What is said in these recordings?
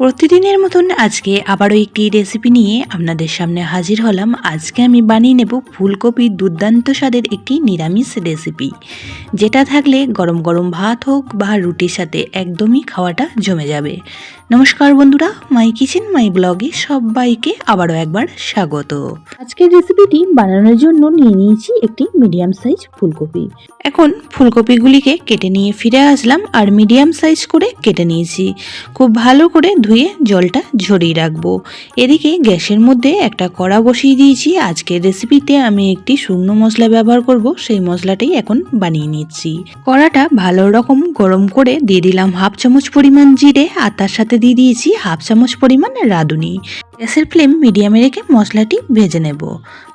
প্রতিদিনের মতন আজকে আবারও একটি রেসিপি নিয়ে আপনাদের সামনে হাজির হলাম। আজকে আমি বানিয়ে নেব ফুলকপির দুর্দান্ত স্বাদের একটি নিরামিষ রেসিপি যেটা থাকলে গরম গরম ভাত হোক বা রুটির সাথে একদমই খাওয়াটা জমে যাবে। নমস্কার বন্ধুরা, মাই কিচেন, মাই ব্লগে সবাইকে আবারও একবার স্বাগত। আজকের রেসিপিটি বানানোর জন্য নিয়ে নিয়েছি একটি মিডিয়াম সাইজ ফুলকপি। এখন ফুলকপিগুলিকে কেটে নিয়ে ফিরে আসলাম আর মিডিয়াম সাইজ করে কেটে নিয়েছি। খুব ভালো করে ধুয়ে জলটা ঝরিয়ে রাখব। এদিকে গ্যাসের মধ্যে একটা কড়া বসিয়ে দিয়েছি। আজকের রেসিপিতে আমি একটি শুকনো মশলা ব্যবহার করব, সেই মশলাটাই এখন বানিয়ে নিচ্ছি। কড়াটা ভালো রকম গরম করে দিয়ে দিলাম হাফ চামচ পরিমাণ জিরে আর তার সাথে দিয়ে দিয়েছি হাফ চামচ পরিমাণ রাঁধুনি। গ্যাসের ফ্লেম মিডিয়ামে রেখে মশলাটি ভেজে নেব।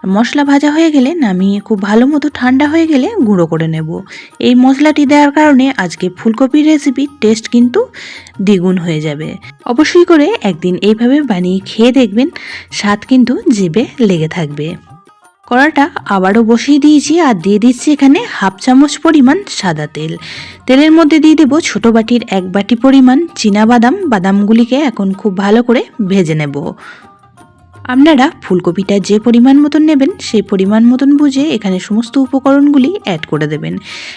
মশলা ভাজা হয়ে গেলে নামিয়ে খুব ভালো মতো ঠান্ডা হয়ে গেলে গুঁড়ো করে নেব। এই মশলাটি দেওয়ার কারণে আজকে ফুলকপির রেসিপির টেস্ট কিন্তু দ্বিগুণ হয়ে যাবে। অবশ্যই করে একদিন এইভাবে বানিয়ে খেয়ে দেখবেন, স্বাদ কিন্তু জিভে লেগে থাকবে। কড়াটা আবারও বসিয়ে দিয়েছি আর দিয়ে দিচ্ছি এখানে হাফ চামচ পরিমাণ সাদা তেল। তেলের মধ্যে দিয়ে দেবো ছোটো বাটির এক বাটি পরিমাণ বাদাম বাদামগুলিকে এখন খুব ভালো করে ভেজে নেব। আপনারা ফুলকপিটা যে পরিমাণ মতন নেবেন, সেই পরিমাণ মতন বুঝে এখানে সমস্ত উপকরণগুলি অ্যাড করে দেবেন।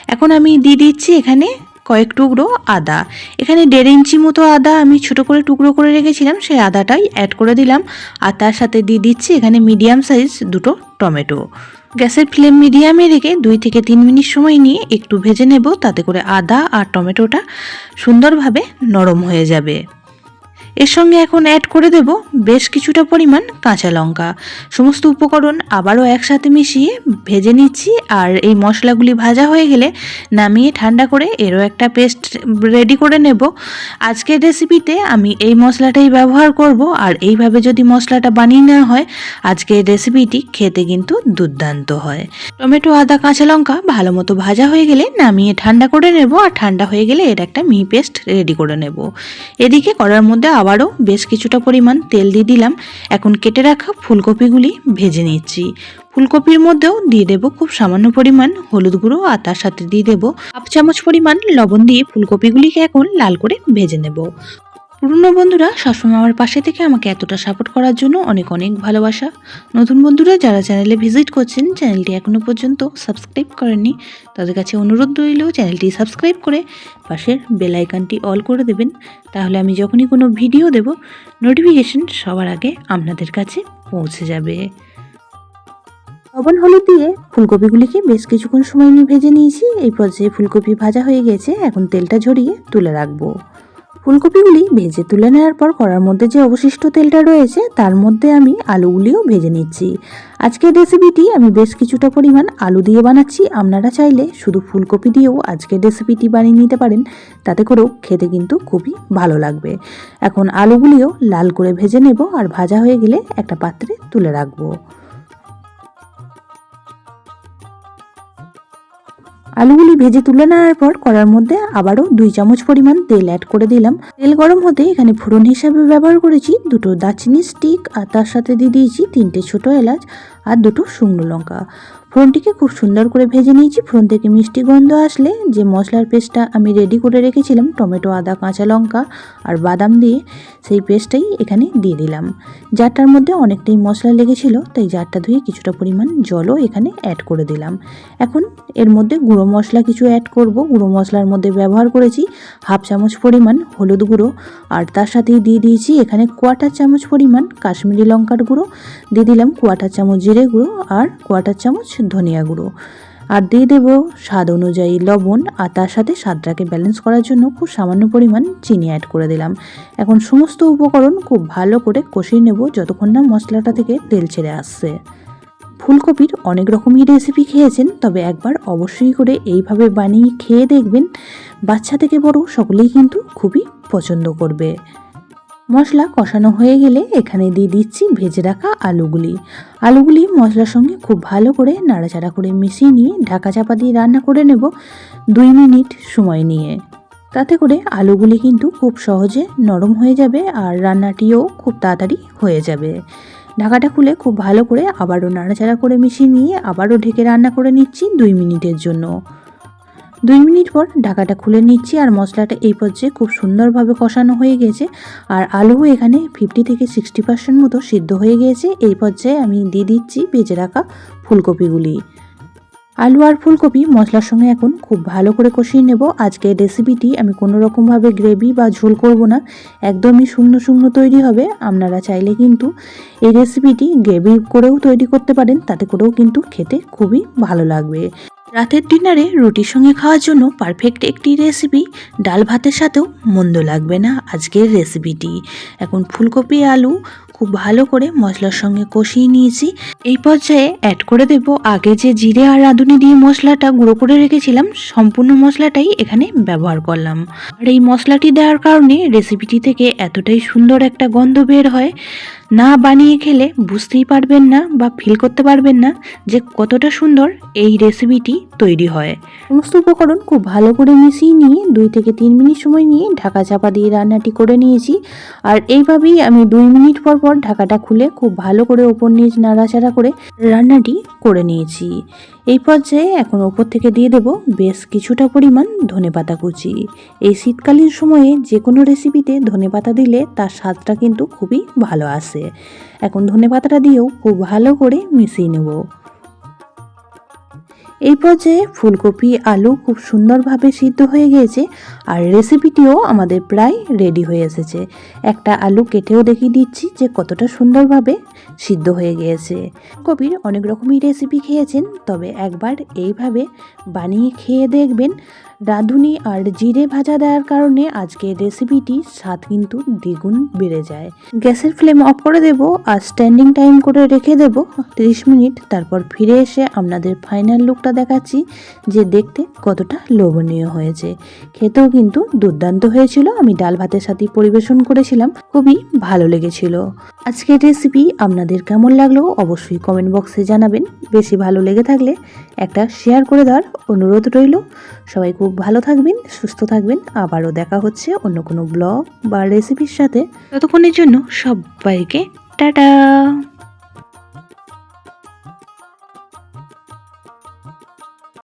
এখন আমি দিয়ে দিচ্ছি এখানে কয়েক টুকরো আদা। এখানে দেড় ইঞ্চি মতো আদা আমি ছোট করে টুকরো করে রেখেছিলাম, সেই আদাটাই অ্যাড করে দিলাম। আর তার সাথে দিয়ে দিচ্ছি এখানে মিডিয়াম সাইজ দুটো টমেটো। গ্যাসের ফ্লেম মিডিয়ামে রেখে দুই থেকে তিন মিনিট সময় নিয়ে একটু ভেজে নেব, তাতে করে আদা আর টমেটোটা সুন্দরভাবে নরম হয়ে যাবে। এর সঙ্গে এখন অ্যাড করে দেব বেশ কিছুটা পরিমাণ কাঁচা লঙ্কা। সমস্ত উপকরণ আবারও একসাথে মিশিয়ে ভেজে নিচ্ছি আর এই মশলাগুলি ভাজা হয়ে গেলে নামিয়ে ঠান্ডা করে এরও একটা পেস্ট রেডি করে নেব। আজকের রেসিপিতে আমি এই মশলাটাই ব্যবহার করব আর এইভাবে যদি মশলাটা বানিয়ে নেওয়া হয়, আজকের রেসিপিটি খেতে কিন্তু দুর্দান্ত হয়। টমেটো, আদা, কাঁচা লঙ্কা ভালো মতো ভাজা হয়ে গেলে নামিয়ে ঠান্ডা করে নেব আর ঠান্ডা হয়ে গেলে এর একটা মিহি পেস্ট রেডি করে নেব। এদিকে করার মধ্যে আবারও বেশ কিছুটা পরিমাণ তেল দিয়ে দিলাম। এখন কেটে রাখা ফুলকপিগুলি ভেজে নিচ্ছি। ফুলকপির মধ্যেও দিয়ে দেব খুব সামান্য পরিমাণ হলুদ গুঁড়ো আর তার সাথে দিয়ে দেবো হাফ চামচ পরিমাণ লবণ দিয়ে ফুলকপিগুলিকে এখন লাল করে ভেজে নেব। পুরনো বন্ধুরা, সবসময় আমার পাশে থেকে আমাকে এতটা সাপোর্ট করার জন্য অনেক অনেক ভালোবাসা। নতুন বন্ধুরা, যারা চ্যানেলে ভিজিট করছেন চ্যানেলটি এখনও পর্যন্ত সাবস্ক্রাইব করেননি, তাদের কাছে অনুরোধ রইল চ্যানেলটি সাবস্ক্রাইব করে পাশের বেল আইকনটি অল করে দেবেন। তাহলে আমি যখনই কোনো ভিডিও দেব নোটিফিকেশন সবার আগে আপনাদের কাছে পৌঁছে যাবে। লবণ হলুদ দিয়ে ফুলকপিগুলিকে বেশ কিছুক্ষণ সময় নিয়ে ভেজে নিয়েছি। এই পর্যায়ে ফুলকপি ভাজা হয়ে গেছে, এখন তেলটা ঝরিয়ে তুলে রাখব। ফুলকপিগুলি ভেজে তুলে নেওয়ার পর কড়ার মধ্যে যে অবশিষ্ট তেলটা রয়েছে, তার মধ্যে আমি আলুগুলিও ভেজে নিচ্ছি। আজকের রেসিপিটি আমি বেশ কিছুটা পরিমাণ আলু দিয়ে বানাচ্ছি। আপনারা চাইলে শুধু ফুলকপি দিয়েও আজকের রেসিপিটি বানিয়ে নিতে পারেন। তাতে করেও খেতে কিন্তু খুবই ভালো লাগবে। এখন আলুগুলিও লাল করে ভেজে নেব আর ভাজা হয়ে গেলে একটা পাত্রে তুলে রাখব। আলুগুলি ভেজে তুলে নেওয়ার পর কড়ার মধ্যে আবারও দুই চামচ পরিমাণ তেল অ্যাড করে দিলাম। তেল গরম হতে এখানে ফোড়ন হিসাবে ব্যবহার করেছি। দুটো দারচিনি স্টিক আর তার সাথে দিয়ে দিয়েছি তিনটে ছোট এলাচ আর দুটো শুকনো লঙ্কা। ফোড়নটিকে খুব সুন্দর করে ভেজে নিয়েছি। ফোড়ন থেকে মিষ্টি গন্ধ আসলে যে মশলার পেস্টটা আমি রেডি করে রেখেছিলাম, টমেটো, আদা, কাঁচা লঙ্কা আর বাদাম দিয়ে সেই পেস্টটাই এখানে দিয়ে দিলাম। জারটার মধ্যে অনেকটাই মশলা লেগেছিল, তাই জারটা ধুয়ে কিছুটা পরিমাণ জলও এখানে অ্যাড করে দিলাম। এখন এর মধ্যে গুঁড়ো মশলা কিছু অ্যাড করব। গুঁড়ো মশলার মধ্যে ব্যবহার করেছি হাফ চামচ পরিমাণ হলুদ গুঁড়ো আর তার সাথেই দিয়ে দিয়েছি এখানে কোয়াটার চামচ পরিমাণ কাশ্মীরি লঙ্কার গুঁড়ো। দিয়ে দিলাম কোয়াটার চামচ জিরে গুঁড়ো আর কোয়াটার চামচ ধনিয়া গুঁড়ো। আর দিয়ে দেবো স্বাদ অনুযায়ী লবণ, আর তার সাথে স্বাদটাকে ব্যালেন্স করার জন্য খুব সামান্য পরিমাণ চিনি অ্যাড করে দিলাম। এখন সমস্ত উপকরণ খুব ভালো করে কষিয়ে নেব যতক্ষণ না মশলাটা থেকে তেল ছেড়ে আসছে। ফুলকপির অনেক রকমই রেসিপি খেয়েছেন, তবে একবার অবশ্যই করে এইভাবে বানিয়ে খেয়ে দেখবেন। বাচ্চা থেকে বড় সকলেই কিন্তু খুবই পছন্দ করবে। মশলা কষানো হয়ে গেলে এখানে দিয়ে দিচ্ছি ভেজে রাখা আলুগুলি। আলুগুলি মশলার সঙ্গে খুব ভালো করে নাড়াচাড়া করে মিশিয়ে নিয়ে ঢাকা চাপা দিয়ে রান্না করে নেব দুই মিনিট সময় নিয়ে। তাতে করে আলুগুলি কিন্তু খুব সহজে নরম হয়ে যাবে আর রান্নাটিও খুব তাড়াতাড়ি হয়ে যাবে। ঢাকাটা খুলে খুব ভালো করে আবারও নাড়াচাড়া করে মিশিয়ে নিয়ে আবারও ঢেকে রান্না করে নিচ্ছি দুই মিনিটের জন্য। দুই মিনিট পর ঢাকাটা খুলে নিচ্ছি আর মশলাটা এই পর্যায়ে খুব সুন্দরভাবে কষানো হয়ে গেছে। আর আলু এখানে ফিফটি থেকে সিক্সটি পার্সেন্ট মতো সিদ্ধ হয়ে গিয়েছে এই পর্যায়ে আমি দিয়ে দিচ্ছি ভেজে রাখা ফুলকপিগুলি। আলু আর ফুলকপি মশলার সঙ্গে এখন খুব ভালো করে কষিয়ে নেব। আজকের রেসিপিটি আমি কোনো রকমভাবে গ্রেভি বা ঝোল করব না। একদমই শুকনো শুকনো তৈরি হবে। আপনারা চাইলে কিন্তু এই রেসিপিটি গ্রেভি করেও তৈরি করতে পারেন। তাতে করেও কিন্তু খেতে খুবই ভালো লাগবে। রাতের ডিনারে রুটির সঙ্গে খাওয়ার জন্য পারফেক্ট একটি রেসিপি ডাল ভাতের সাথেও মন্দ লাগবে না আজকের রেসিপিটি এখন ফুলকপি, আলু খুব ভালো করে মশলার সঙ্গে কষিয়ে নিয়েছি। এই পর্যায়ে অ্যাড করে দেব আগে যে জিরে আর রাঁধুনি দিয়ে মশলাটা গুঁড়ো করে রেখেছিলাম, সম্পূর্ণ মশলাটাই এখানে ব্যবহার করলাম। আর এই মশলাটি দেওয়ার কারণে রেসিপিটি থেকে এতটাই সুন্দর একটা গন্ধ বের হয় না বানিয়ে খেলে বুঝতেই পারবেন না বা ফিল করতে পারবেন না যে কতটা সুন্দর এই রেসিপিটি তৈরি হয়। সমস্ত উপকরণ খুব ভালো করে মিশিয়ে নিয়ে দুই থেকে তিন মিনিট সময় নিয়ে ঢাকা চাপা দিয়ে রান্নাটি করে নিয়েছি। আর এইভাবেই আমি দুই মিনিট পর পর ঢাকাটা খুলে খুব ভালো করে ওপর নিচ নাড়াচাড়া করে রান্নাটি করে নিয়েছি। এই পর্যায়ে এখন ওপর থেকে দিয়ে দেব বেশ কিছুটা পরিমাণ ধনে পাতা কুচি। এই শীতকালীন সময়ে যে কোনো রেসিপিতে ধনে পাতা দিলে তার স্বাদটা কিন্তু খুবই ভালো আসে। এখন ধনে পাতাটা দিয়েও খুব ভালো করে মিশিয়ে নেব। এই পর্যায়ে ফুলকপি, আলু খুব সুন্দরভাবে সিদ্ধ হয়ে গিয়েছে আর রেসিপিটিও আমাদের প্রায় রেডি হয়ে এসেছে। একটা আলু কেটেও দেখিয়ে দিচ্ছি যে কতটা সুন্দরভাবে সিদ্ধ হয়ে গিয়েছে। কপির অনেক রকমই রেসিপি খেয়েছেন, তবে একবার এইভাবে বানিয়ে খেয়ে দেখবেন রাঁধুনি আর জিরে ভাজা দেওয়ার কারণে আজকের রেসিপিটি স্বাদ কিন্তু দ্বিগুণ বেড়ে যায়। গ্যাসের ফ্লেম অফ করে দেব আর স্ট্যান্ডিং টাইম করে রেখে দেব তিরিশ মিনিট। তারপর ফিরে এসে আপনাদের ফাইনাল লুকটা দেখাচ্ছি, যে দেখতে কতটা লোভনীয় হয়েছে। খেতেও কিন্তু দুর্দান্ত হয়েছিল। আমি ডাল ভাতের সাথে পরিবেশন করেছিলাম। খুবই ভালো লেগেছিল। আজকের রেসিপি আপনাদের কেমন লাগল অবশ্যই কমেন্ট বক্সে জানাবেন। বেশি ভালো লেগে থাকলে একটা শেয়ার করে দেওয়ার অনুরোধ রইল। সবাই খুব ভালো থাকবেন, সুস্থ থাকবেন। আবারও দেখা হচ্ছে অন্য কোনো ব্লগ বা রেসিপির সাথে। ততক্ষণের জন্য সবাইকে টাটা।